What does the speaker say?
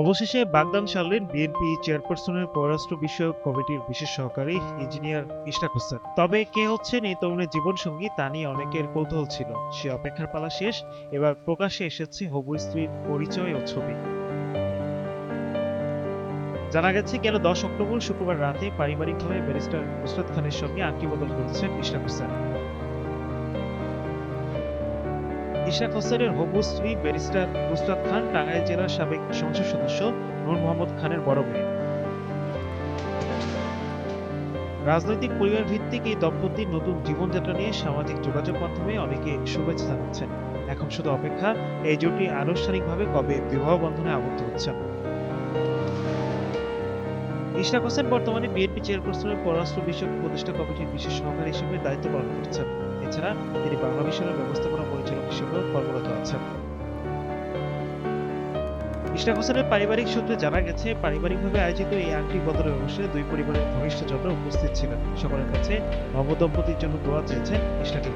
অবশেষে বাগদান সারলেন বিএনপি চেয়ারপারসনের পররাষ্ট্র বিষয়ক কমিটির বিশেষ সহকারী ইঞ্জিনিয়ার ইশরাক হোসেন। তবে কে হচ্ছেন এই তরুণের জীবনসঙ্গী তা নিয়ে অনেকের কৌতূহল ছিল। সে অপেক্ষার পালা শেষ, এবার প্রকাশ্যে এসেছে হবু স্ত্রীর পরিচয় ও ছবি। জানা গেছে, গেল দশ অক্টোবর শুক্রবার রাতে পারিবারিকভাবে ব্যারিস্টার নুসরাত খানের সঙ্গে আংটি বদল করেছেন ইশরাক হোসেন। ইশরাক হোসেনের হবু স্ত্রী ব্যারিস্টার খান টাঙ্গাইল জেলার সাবেক সংসদ সদস্য নূর মোহাম্মদ খানের বড় মেয়ে। রাজনৈতিক পরিবার ভিত্তিক এই দম্পতির নতুন জীবনযাত্রা নিয়ে সামাজিক যোগাযোগ মাধ্যমে অনেকে শুভেচ্ছা জানাচ্ছেন। এখন শুধু অপেক্ষা, এই জুটি আনুষ্ঠানিকভাবে কবে বিবাহ বন্ধনে আবদ্ধ হচ্ছেন ইশরাক হোসেন বর্তমানে বিএনপি চেয়ারপারসনের পররাষ্ট্র বিষয়ক উপদেষ্টা কমিটির বিশেষ সহকারী হিসেবে দায়িত্ব পালন করছেন। এছাড়া তিনি বাংলা মিশনের ব্যবস্থাপনা পরিচালক হিসেবেও কর্মরত আছেন। ইশরাক হোসেনের পারিবারিক সূত্রে জানা গেছে, পারিবারিকভাবে আয়োজিত এই আংটি বদলের অনুষ্ঠানে দুই পরিবারের ঘনিষ্ঠজনরা উপস্থিত ছিলেন। সকলের কাছে নবদম্পতির জন্য দোয়া চেয়েছেন ইশরাকের